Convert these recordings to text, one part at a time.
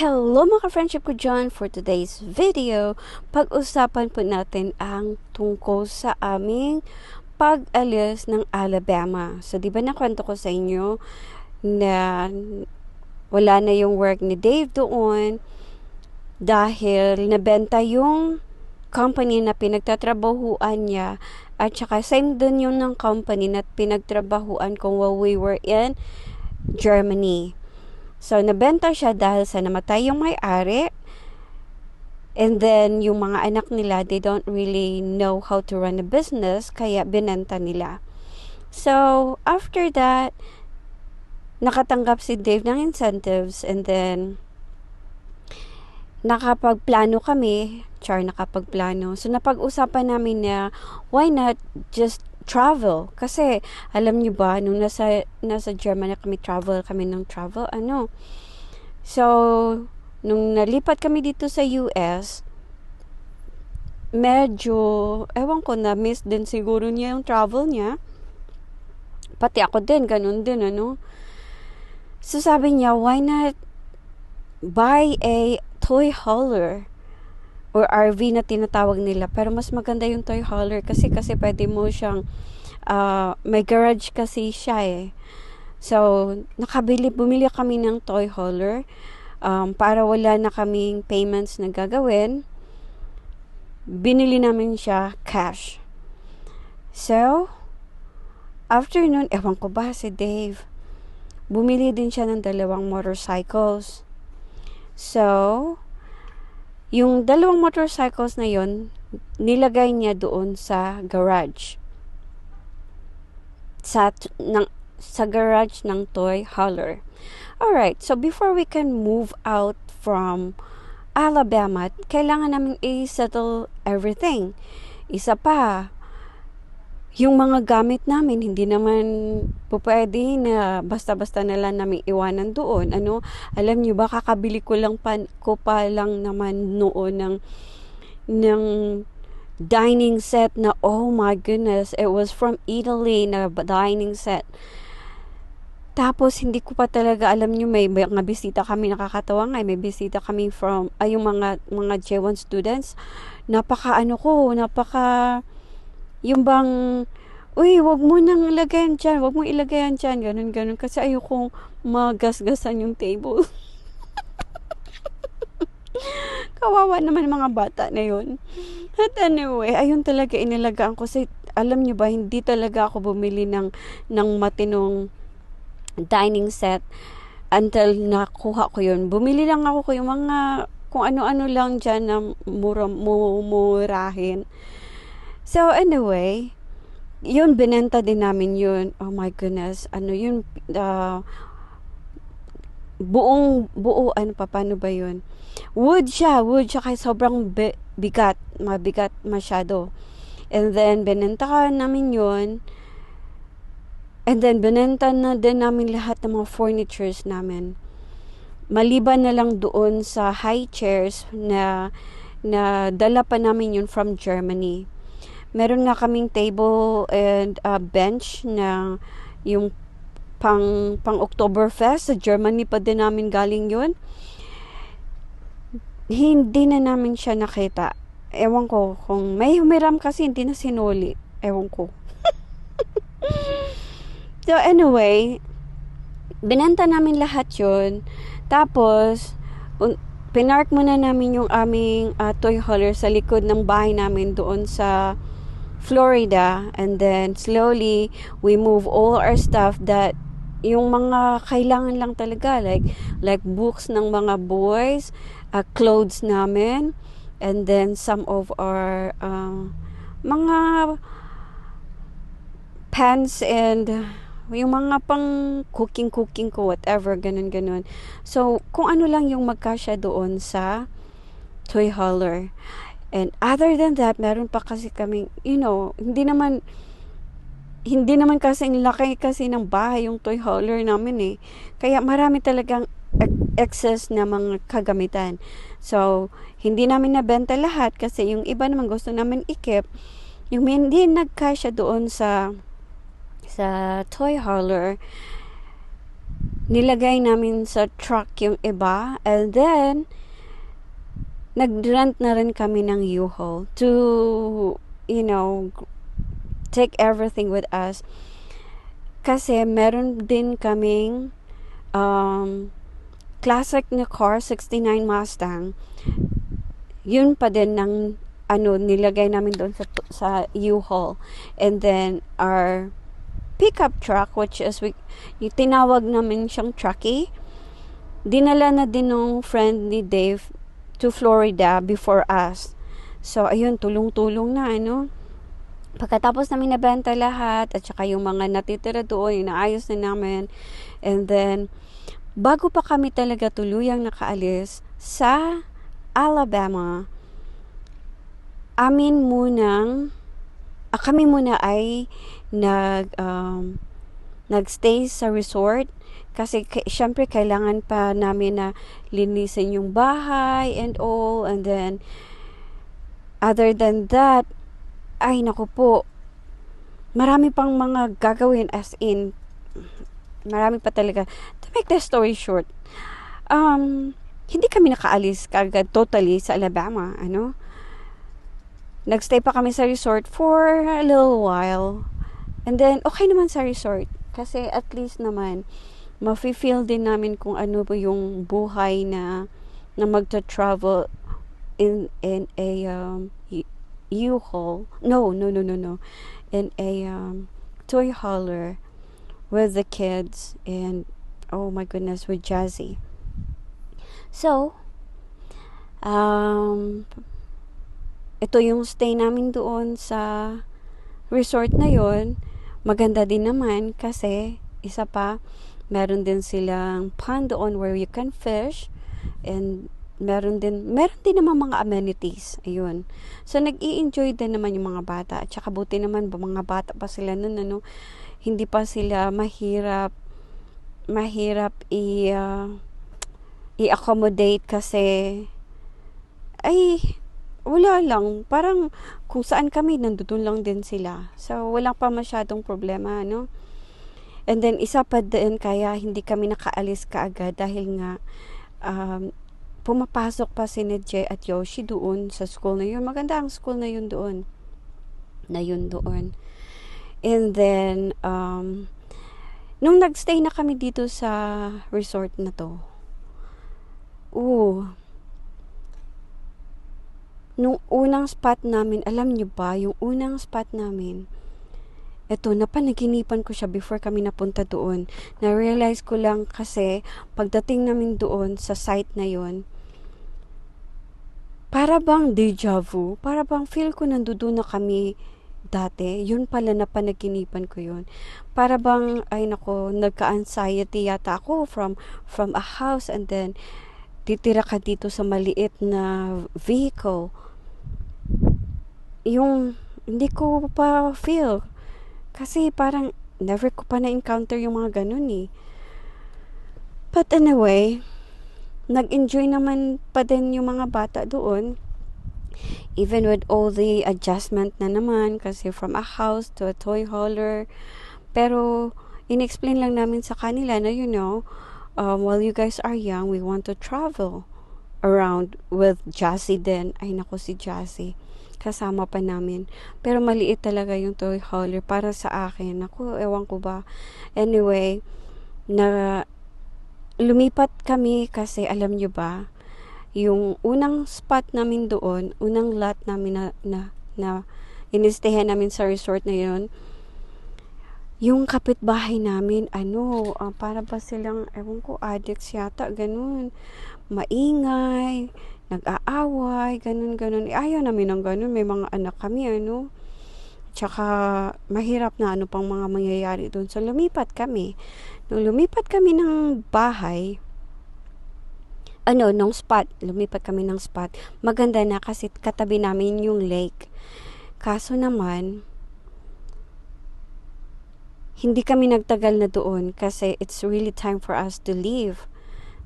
Hello mga friendship ko dyan for today's video. Pag-usapan po natin ang tungkol sa aming pag-alis ng Alabama. So, di ba nakwento ko sa inyo na wala na yung work ni Dave doon dahil nabenta yung company na pinagtatrabahuan niya at saka same dun yung ng company na pinagtrabahuan kung while we were in Germany. So, nabenta siya dahil sa namatay yung may-ari. And then, yung mga anak nila, they don't really know how to run a business, kaya binenta nila. So, after that, nakatanggap si Dave ng incentives and then, nakapagplano kami, char nakapagplano. So, napag-usapan namin na, why not just travel. Kasi, alam niyo ba, nung nasa, nasa Germany kami travel, kami ng travel, ano. So, nung nalipat kami dito sa US, medyo, ewan ko na, miss din siguro niya yung travel niya. Pati ako din, ganun din, ano. So, sabi niya, why not buy a toy hauler? Or RV na tinatawag nila. Pero mas maganda yung toy hauler kasi kasi pwede mo siyang uh, may garage kasi siya eh. So, nakabili, bumili kami ng toy hauler um, para wala na kaming payments na gagawin. Binili namin siya cash. So, after nun, ewan ko ba si Dave, bumili din siya ng dalawang motorcycles. So, yung dalawang motorcycles na yon nilagay niya doon sa garage. Sa, ng, sa garage ng toy hauler. Alright, so before we can move out from Alabama, kailangan namin i-settle everything. Isa pa, yung mga gamit namin, hindi naman po pwede na basta-basta na lang namin iwanan doon. Ano, alam niyo ba, kakabili ko lang pa, ko pa lang naman noon ng, ng dining set na, oh my goodness, it was from Italy na dining set. Tapos, hindi ko pa talaga, alam niyo may mga bisita kami, nakakatawa nga, may bisita kami from, ay, yung mga, mga J1 students. Napaka, ano ko, napaka, yung bang, uy, wag mo nang ilagayan dyan, wag mo ilagayan dyan, ganun, ganun, kasi ayokong magasgasan yung table. Kawawa naman mga bata na yun. At anyway, ayun talaga inilagaan ko. Kasi, alam nyo ba, hindi talaga ako bumili ng, ng matinong dining set until nakuha ko yun. Bumili lang ako ko yung mga, kung ano-ano lang dyan na mura, mumurahin. So, anyway, yun, binenta din namin yun. Oh my goodness. Ano yun, uh, buong, buo, ano pa, paano ba yun? Wood siya, wood siya, kaya sobrang bi- bigat, mabigat masyado. And then, binenta namin yun. And then, binenta na din namin lahat ng mga furnitures namin. Maliban na lang doon sa high chairs na na dala pa namin yun from Germany meron nga kaming table and uh, bench na yung pang pang Oktoberfest. Sa Germany pa din namin galing yun. Hindi na namin siya nakita. Ewan ko kung may humiram kasi hindi na sinuli. Ewan ko. So anyway binenta namin lahat yun. Tapos un- pinark muna namin yung aming uh, toy hauler sa likod ng bahay namin doon sa Florida and then slowly we move all our stuff that yung mga kailangan lang talaga like like books ng mga boys, uh, clothes namin and then some of our uh, mga pants and yung mga pang cooking cooking ko whatever ganun ganun. So kung ano lang yung magkasya doon sa toy hauler And other than that, meron pa kasi kaming, you know, hindi naman, hindi naman kasi laki kasi ng bahay yung toy hauler namin eh. Kaya marami talagang excess na mga kagamitan. So, hindi namin nabenta lahat kasi yung iba naman gusto namin ikip. Yung hindi nagkasya doon sa sa toy hauler, nilagay namin sa truck yung iba. And then, nag-rent na rin kami ng U-Haul to, you know, take everything with us. Kasi meron din kaming um, classic na car, 69 Mustang. Yun pa din ng ano nilagay namin doon sa sa U-Haul. And then our pickup truck which is we yung tinawag namin siyang trucky. Dinala na din ng friend ni Dave to Florida before us. So ayun tulong-tulong na ano. Pagkatapos namin nabenta lahat at saka yung mga natitira doon, inaayos na namin. And then, bago pa kami talaga tuluyang nakaalis sa Alabama, amin munang, ah, kami muna ay nag, um, nagstay sa resort kasi syempre kailangan pa namin na linisin yung bahay and all. And then other than that ay naku po. Marami pang mga gagawin as in marami pa talaga. To make the story short um hindi kami nakaalis kagad totally sa Alabama ano? Nagstay pa kami sa resort for a little while. And then okay naman sa resort. Kasi at least naman mafe-feel din namin kung ano po yung buhay na na magta-travel in in a um, U-Haul. No, no, no, no, no. In a um, toy hauler with the kids and oh my goodness, with Jazzy. So, um, ito yung stay namin doon sa resort na yon. Maganda din naman kasi isa pa, meron din silang pond doon where you can fish and meron din, meron din naman mga amenities. Ayun. So, nag-i-enjoy din naman yung mga bata. At saka buti naman, mga bata pa sila nun, ano, hindi pa sila mahirap, mahirap i, uh, i-accommodate kasi, ay, wala lang. Parang, kung saan kami, nandun lang din sila. So, walang pa masyadong problema, no? And then, isa pa din, kaya hindi kami nakaalis kaagad dahil nga, um, pumapasok pa si Nedje at Yoshi doon sa school na yun. Maganda ang school na yun doon. Na yun doon. And then, um, nung nagstay na kami dito sa resort na to, ooh, nung unang spot namin, alam nyo ba, yung unang spot namin, eto, napanaginipan ko siya before kami napunta doon. Na-realize ko lang kasi, pagdating namin doon sa site na yon para bang deja vu, para bang feel ko nandoon na kami dati, yun pala na panaginipan ko yun. Para bang, ay nako, nagka-anxiety yata ako from, from a house and then, titira ka dito sa maliit na vehicle. Yung, hindi ko pa feel kasi parang never ko pa na-encounter yung mga ganun eh. But anyway, nag-enjoy naman pa din yung mga bata doon. Even with all the adjustment na naman kasi from a house to a toy hauler. Pero in-explain lang namin sa kanila na you know, um, while you guys are young, we want to travel around with Jassy din. Ay nako si Jassy kasama pa namin. Pero maliit talaga yung toy hauler para sa akin. Ako, ewan ko ba. Anyway, na lumipat kami kasi alam nyo ba, yung unang spot namin doon, unang lot namin na, na, na inistehan namin sa resort na yun, yung kapitbahay namin, ano, uh, para ba silang, ewan ko, addicts yata, ganun. Maingay, nag-aaway, ganun, ganun. Eh, ayaw namin ng ganun. May mga anak kami, ano. Tsaka, mahirap na ano pang mga mangyayari doon. So, lumipat kami. Nung lumipat kami ng bahay, ano, nung spot, lumipat kami ng spot, maganda na kasi katabi namin yung lake. Kaso naman, hindi kami nagtagal na doon kasi it's really time for us to leave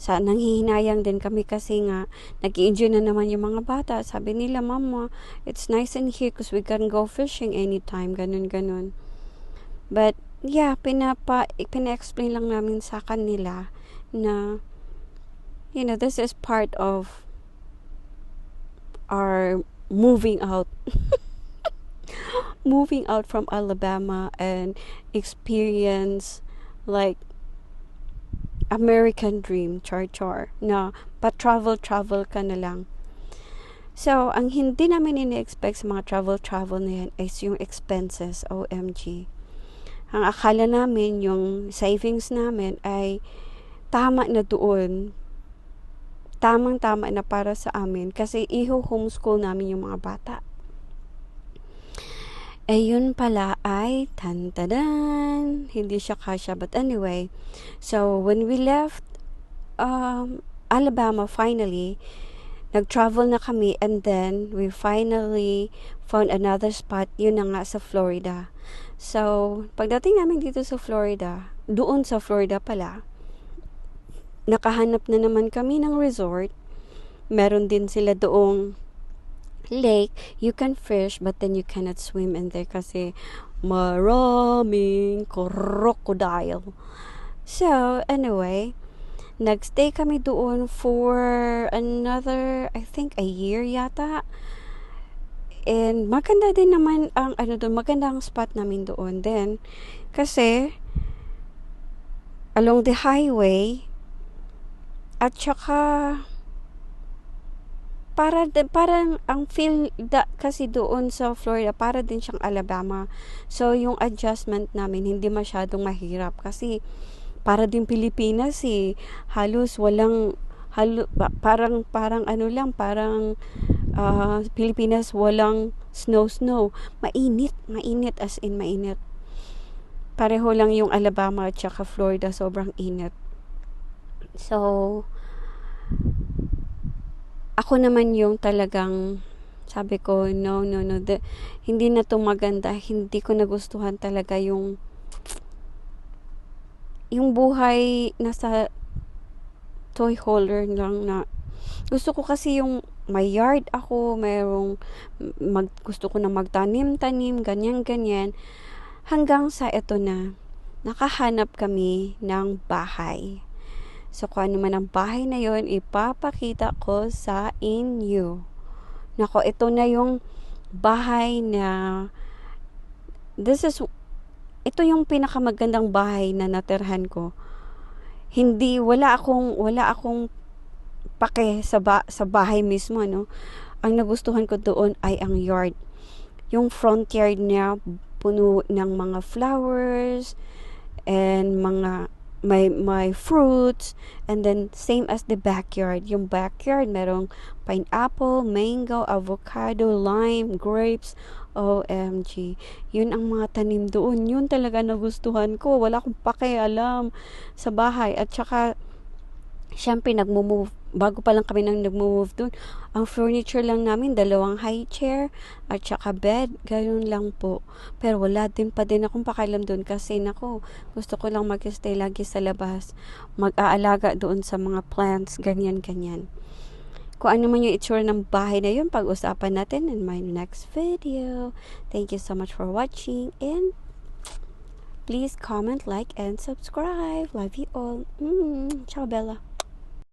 sa nanghihinayang din kami kasi nga nag enjoy na naman yung mga bata. Sabi nila, Mama, it's nice in here because we can go fishing anytime, ganun, ganun. But, yeah, pinapa, pina-explain lang namin sa kanila na you know, this is part of our moving out. moving out from Alabama and experience like American dream, char-char, na pa-travel-travel ka na lang. So, ang hindi namin ini-expect sa mga travel-travel na yan is yung expenses, OMG. Ang akala namin, yung savings namin ay tama na doon tamang-tama na para sa amin kasi iho-homeschool namin yung mga bata. Eh yun pala ay tantadan. Hindi siya kasya. But anyway, so when we left um, Alabama finally, nag-travel na kami and then we finally found another spot. Yun na nga sa Florida. So, pagdating namin dito sa Florida, doon sa Florida pala, nakahanap na naman kami ng resort. Meron din sila doong lake. You can fish, but then you cannot swim in there kasi maraming crocodile. So, anyway, nagstay kami doon for another, I think, a year yata. And maganda din naman ang ano doon, maganda ang spot namin doon. Then, kasi along the highway, at saka, para parang ang feel da, kasi doon sa Florida para din siyang Alabama. So yung adjustment namin hindi masyadong mahirap. Kasi para din Pilipinas eh halos walang halo, parang parang ano lang parang uh, Pilipinas walang snow snow. Mainit mainit as in mainit. Pareho lang yung Alabama at saka Florida sobrang init. So, ako naman yung talagang sabi ko, no, no, no, the, hindi na to maganda, hindi ko nagustuhan talaga yung yung buhay nasa toy holder lang na gusto ko kasi yung may yard ako, mayroong mag, gusto ko na magtanim-tanim, ganyan-ganyan. Hanggang sa ito na, nakahanap kami ng bahay. So, kung ano man ang bahay na yon ipapakita ko sa inyo. Nako, ito na yung bahay na this is ito yung pinakamagandang bahay na natirhan ko. Hindi wala akong wala akong pake sa ba, sa bahay mismo no. Ang nagustuhan ko doon ay ang yard. Yung front yard niya puno ng mga flowers and mga may may fruits and then same as the backyard. Yung backyard merong pineapple mango avocado lime grapes OMG yun ang mga tanim doon. Yun talaga nagustuhan ko. Wala akong pakialam sa bahay. At saka Siyempre, nagmo-move. Bago pa lang kami nang nagmo-move doon. Ang furniture lang namin, dalawang high chair at saka bed. Ganun lang po. Pero wala din pa din akong pakialam doon kasi nako, gusto ko lang mag-stay lagi sa labas. Mag-aalaga doon sa mga plants, ganyan-ganyan. Kung ano man yung itsura ng bahay na yun, pag-usapan natin in my next video. Thank you so much for watching and please comment, like, and subscribe. Love you all. Mm, ciao, Bella.